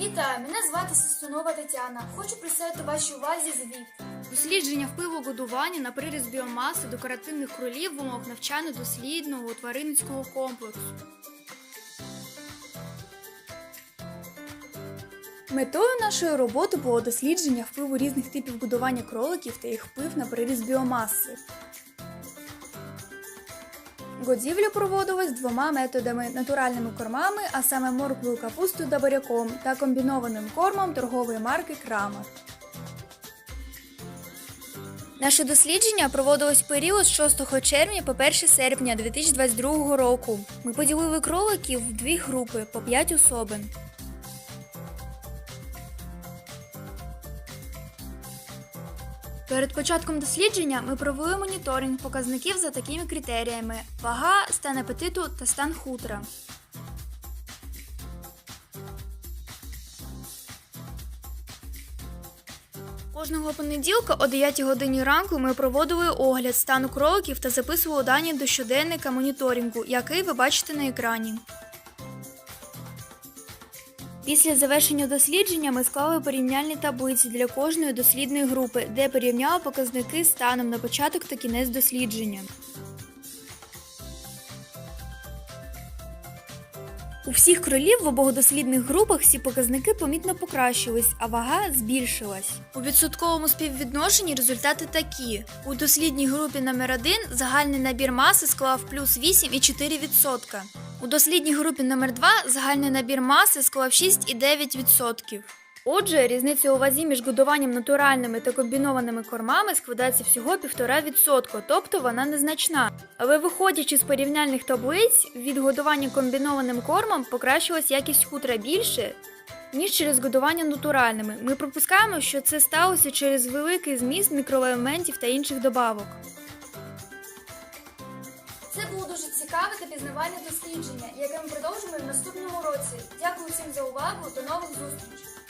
Вітаю, мене звати Сестунова Тетяна. Хочу представити вашій увазі звіт. Дослідження впливу годування на приріст біомаси декоративних кролів в умовах навчально-дослідного тваринницького комплексу. Метою нашої роботи було дослідження впливу різних типів годування кроликів та їх вплив на приріст біомаси. Годівля проводилось двома методами: натуральними кормами, а саме морквою капусту та буряком, та комбінованим кормом торгової марки Крама. Наше дослідження проводилось в період з 6 червня по 1 серпня 2022 року. Ми поділили кроликів в дві групи по 5 особин. Перед початком дослідження ми провели моніторинг показників за такими критеріями: вага, стан апетиту та стан хутра. Кожного понеділка о 9 годині ранку ми проводили огляд стану кроликів та записували дані до щоденника моніторингу, який ви бачите на екрані. Після завершення дослідження ми склали порівняльні таблиці для кожної дослідної групи, де порівняли показники станом на початок та кінець дослідження. У всіх кролів в обох дослідних групах всі показники помітно покращились, а вага збільшилась. У відсотковому співвідношенні результати такі: у дослідній групі номер 1 загальний набір маси склав плюс 8,4%. У дослідній групі номер 2 загальний набір маси склав 6,9%. Отже, різниця у вазі між годуванням натуральними та комбінованими кормами складається всього 1,5%, тобто вона незначна. Але виходячи з порівняльних таблиць, від годування комбінованим кормом покращилась якість хутра більше, ніж через годування натуральними. Ми припускаємо, що це сталося через великий зміст мікроелементів та інших добавок. Дуже цікаве та пізнавальне дослідження, яке ми продовжимо в наступному році. Дякую всім за увагу. До нових зустрічей!